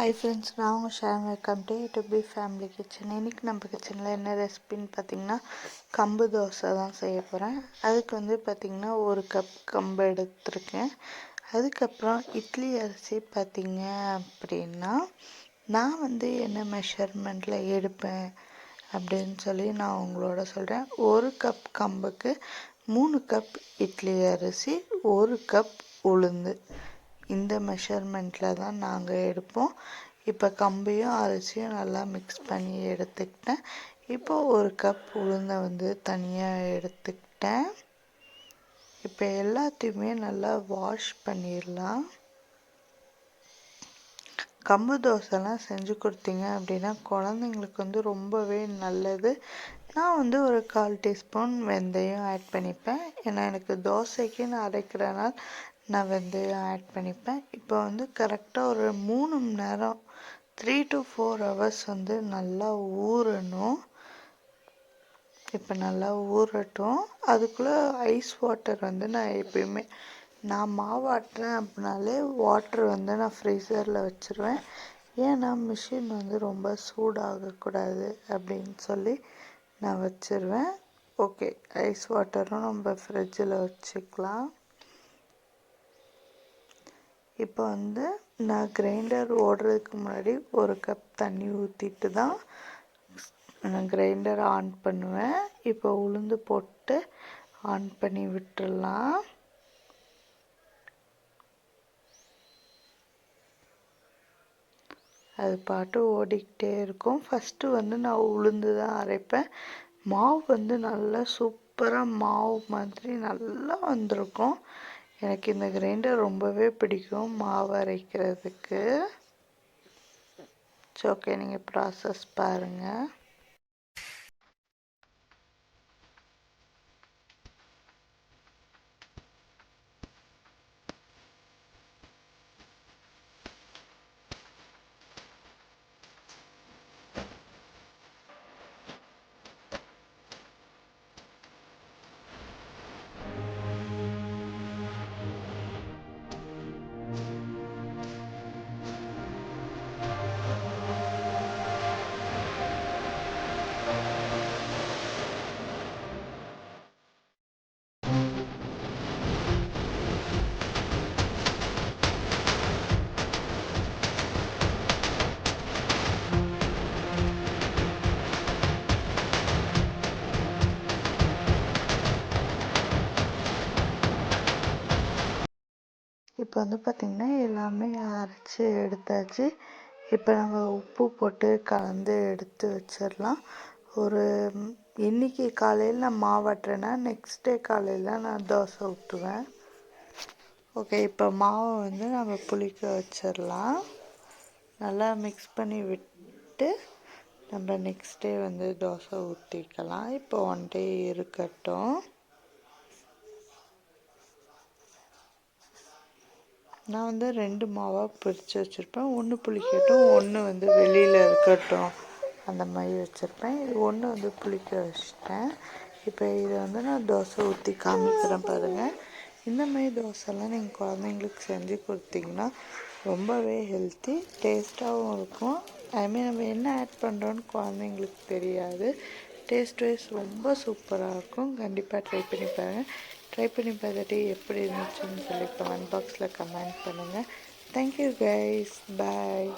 Hi friends நான் உங்கள் share welcome to to B family kitchen இன்றைக்கி நம்ம கிச்சனில் என்ன ரெசிபின்னு பார்த்தீங்கன்னா கம்பு தோசை தான் செய்ய போகிறேன் அதுக்கு வந்து பார்த்திங்கன்னா ஒரு கப் கம்பு எடுத்துருக்கேன். அதுக்கப்புறம் இட்லி அரிசி பார்த்திங்க அப்படின்னா நான் வந்து என்ன மெஷர்மெண்ட்டில் எடுப்பேன் அப்படின்னு சொல்லி நான் உங்களோட சொல்கிறேன் ஒரு கப் கம்புக்கு மூணு கப் இட்லி அரிசி ஒரு கப் உளுந்து. இந்த மெஷர்மெண்ட்டில் தான் நாங்கள் எடுப்போம். இப்போ கம்பியும் அரிசியும் நல்லா மிக்ஸ் பண்ணி எடுத்துக்கிட்டேன். இப்போ ஒரு கப் உளுந்தை வந்து தனியாக எடுத்துக்கிட்டேன். இப்போ எல்லாத்தையுமே நல்லா வாஷ் பண்ணிடலாம். கம்பு தோசைலாம் செஞ்சு கொடுத்தீங்க அப்படின்னா குழந்தைங்களுக்கு வந்து ரொம்பவே நல்லது. நான் வந்து ஒரு கால் டீஸ்பூன் வெந்தயம் ஆட் பண்ணிப்பேன். ஏன்னா எனக்கு தோசைக்கு நான் அரைக்கிறனால் நான் வந்து ஆட் பண்ணிப்பேன். இப்போ வந்து கரெக்டாக ஒரு மூணு மணி நேரம் த்ரீ டு ஃபோர் ஹவர்ஸ் வந்து நல்லா ஊறணும். இப்போ நல்லா ஊறட்டும். அதுக்குள்ளே ஐஸ் வாட்டர் வந்து நான் எப்பயுமே நான் மாவாட்டுறேன் அப்படின்னாலே வாட்டர் வந்து நான் ஃப்ரீசரில் வச்சுருவேன். ஏன்னா மிஷின் வந்து ரொம்ப சூடாகக்கூடாது அப்படின்னு சொல்லி நான் வச்சுருவேன். ஓகே ஐஸ் வாட்டரும் நம்ம ஃப்ரிட்ஜில் வச்சுக்கலாம். இப்போ வந்து நான் கிரைண்டர் ஓடுறதுக்கு முன்னாடி ஒரு கப் தண்ணி ஊற்றிட்டு தான் நான் கிரைண்டர் ஆன் பண்ணுவேன். இப்போ உளுந்து போட்டு ஆன் பண்ணி விட்டுடலாம். அது பாட்டு ஓடிக்கிட்டே இருக்கும். ஃபஸ்ட்டு வந்து நான் உளுந்து தான் அரைப்பேன். மாவு வந்து நல்லா சூப்பராக மாவு மாதிரி நல்லா வந்திருக்கும். எனக்கு இந்த கிரைண்டர் ரொம்பவே பிடிக்கும் மாவு அரைக்கிறதுக்கு. ஓகே நீங்கள் ப்ராசஸ் பாருங்கள் இப்போ வந்து பார்த்திங்கன்னா எல்லாமே அரைச்சி எடுத்தாச்சு. இப்போ நம்ம உப்பு போட்டு கலந்து எடுத்து வச்சிடலாம். ஒரு இன்றைக்கி காலையில் நான் மாவாட்டுறேன்னா நெக்ஸ்ட் டே காலையில் நான் தோசை ஊற்றுவேன். ஓகே இப்போ மாவை வந்து நம்ம புளிக்க வச்சிடலாம். நல்லா மிக்ஸ் பண்ணி விட்டு நம்ம நெக்ஸ்ட் டே வந்து தோசை ஊற்றிக்கலாம் இப்போ ஒன் டே இருக்கட்டும். நான் வந்து ரெண்டு மாவாக பிரித்து வச்சுருப்பேன். ஒன்று புளிக்கட்டும் ஒன்று வந்து வெளியில் இருக்கட்டும். அந்த மாதிரி வச்சுருப்பேன். இது ஒன்று வந்து புளிக்க வச்சுட்டேன். இப்போ இதை வந்து நான் தோசை ஊற்றி காமிக்கிறேன் பாருங்கள் இந்த மாதிரி தோசைலாம் நீங்கள் குழந்தைங்களுக்கு செஞ்சு கொடுத்தீங்கன்னா ரொம்பவே ஹெல்த்தி டேஸ்ட்டாகவும் இருக்கும். ஐ மீன் நம்ம என்ன ஆட் பண்ணுறோன்னு குழந்தைங்களுக்கு தெரியாது. டேஸ்ட் வைஸ் ரொம்ப சூப்பராக இருக்கும். கண்டிப்பாக ட்ரை பண்ணி பாருங்கள் ட்ரை பண்ணி பார்த்துட்டு எப்படி இருந்துச்சுன்னு சொல்லி கமெண்ட் பாக்ஸில் கமெண்ட் பண்ணுங்கள் தேங்க்யூ கைஸ் பாய்